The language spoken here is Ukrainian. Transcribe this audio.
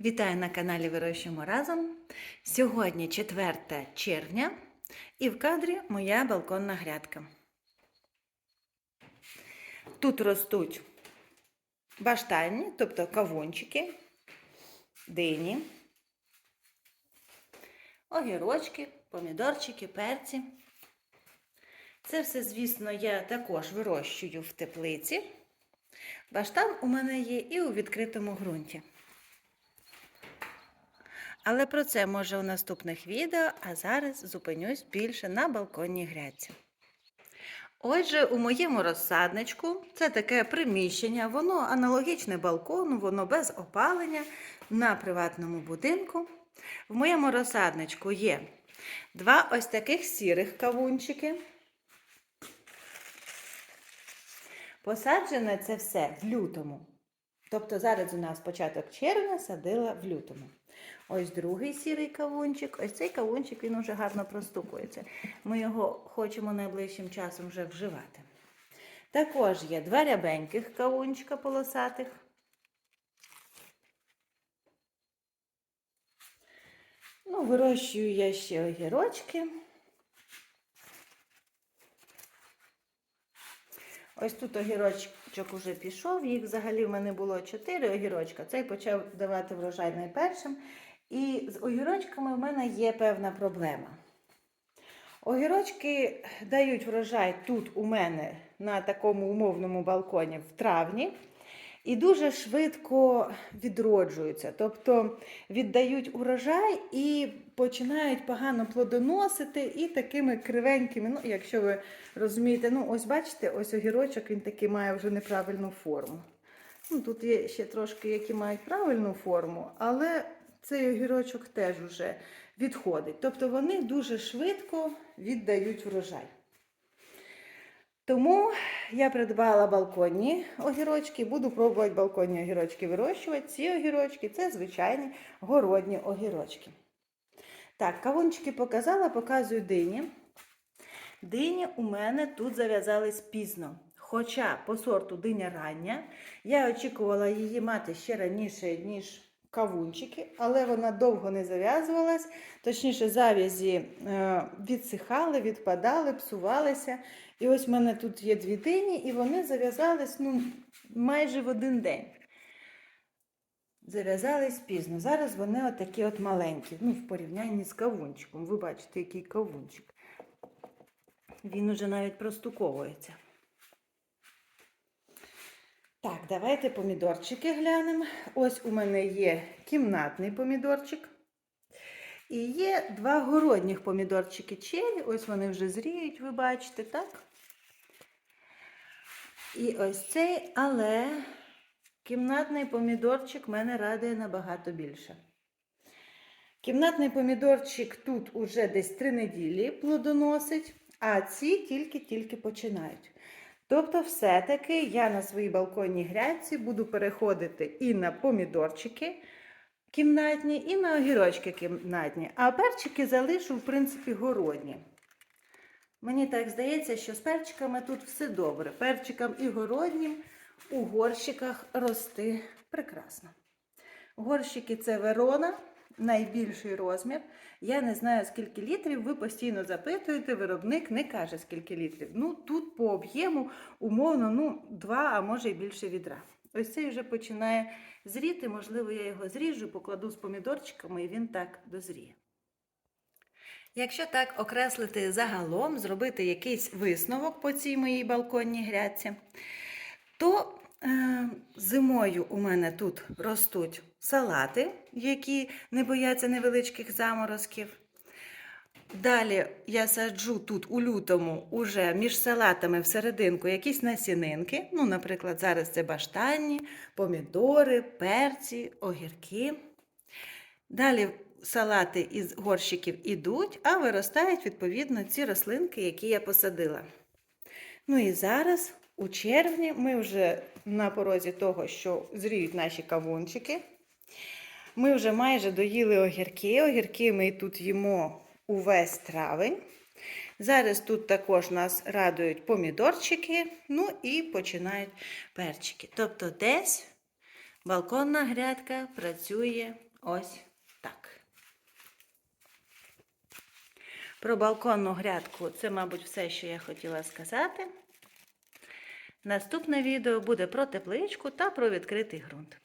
Вітаю на каналі Вирощуємо разом. Сьогодні 4 червня і в кадрі моя балконна грядка. Тут ростуть баштанні, тобто кавунчики, дині, огірочки, помідорчики, перці. Це все, звісно, я також вирощую в теплиці. Баштан у мене є і у відкритому ґрунті. Але про це може у наступних відео, а зараз зупинюсь більше на балконній грядці. Отже, у моєму розсадничку це таке приміщення, воно аналогічне балкону, воно без опалення на приватному будинку. В моєму розсадничку є два ось таких сірих кавунчики. Посаджене це все в лютому. Тобто зараз у нас початок червня садила в лютому. Ось другий сірий кавунчик. Ось цей кавунчик він уже гарно простукується. Ми його хочемо найближчим часом вже вживати. Також є два рябеньких кавунчика полосатих. Ну, вирощую я ще огірочки. Ось тут огірочок уже пішов, їх взагалі в мене було 4 огірочка. Цей почав давати врожай найпершим. І з огірочками в мене є певна проблема. Огірочки дають врожай тут у мене на такому умовному балконі в травні. І дуже швидко відроджуються, тобто віддають урожай і починають погано плодоносити і такими кривенькими, ну, якщо ви розумієте, ну ось бачите, ось огірочок він такий має вже неправильну форму. Ну, Тут є ще трошки, які мають правильну форму, але цей огірочок теж вже відходить. Тобто вони дуже швидко віддають врожай. Тому я придбала балконні огірочки, буду пробувати балконні огірочки вирощувати. Ці огірочки це звичайні городні огірочки. Так, кавунчики показала, показую дині. Дині у мене тут зав'язались пізно. Хоча по сорту диня рання, я очікувала її мати ще раніше, ніж кавунчики, але вона довго не зав'язувалась. Точніше, зав'язі е, відсихали, відпадали, псувалися. І ось в мене тут є дві дині, і вони зав'язались ну, майже в один день. Зав'язались пізно. Зараз вони отакі от маленькі, ну, в порівнянні з кавунчиком. Ви бачите, який кавунчик. Він уже навіть простуковується. Так, давайте помідорчики глянемо. Ось у мене є кімнатний помідорчик. І є два городніх помідорчики черрі. Ось вони вже зріють, ви бачите, так? І ось цей, але кімнатний помідорчик мене радує набагато більше. Кімнатний помідорчик тут уже десь три неділі плодоносить, а ці тільки-тільки починають. Тобто, все-таки я на своїй балконній грядці буду переходити і на помідорчики кімнатні, і на огірочки кімнатні, а перчики залишу, в принципі, городні. Мені так здається, що з перчиками тут все добре. Перчикам і городнім у горщиках рости прекрасно. Горщики це Верона, найбільший розмір. Я не знаю, скільки літрів, ви постійно запитуєте, виробник не каже, скільки літрів. Ну, тут по об'єму, умовно, ну, два, а може й більше відра. Ось цей вже починає зріти, можливо, я його зріжу, покладу з помідорчиками, і він так дозріє. Якщо так окреслити загалом, зробити якийсь висновок по цій моїй балконній грядці, то зимою у мене тут ростуть салати, які не бояться невеличких заморозків. Далі я саджу тут у лютому уже між салатами всерединку якісь насінинки. Ну, наприклад, зараз це баштанні, помідори, перці, огірки. Далі салати із горщиків ідуть, а виростають відповідно ці рослинки, які я посадила. Ну і зараз, у червні, ми вже на порозі того, що зріють наші кавунчики. Ми вже майже доїли огірки. Огірки ми тут їмо увесь травень. Зараз тут також нас радують помідорчики, ну і починають перчики. Тобто десь балконна грядка працює ось так. Про балконну грядку це, мабуть, все, що я хотіла сказати. Наступне відео буде про тепличку та про відкритий ґрунт.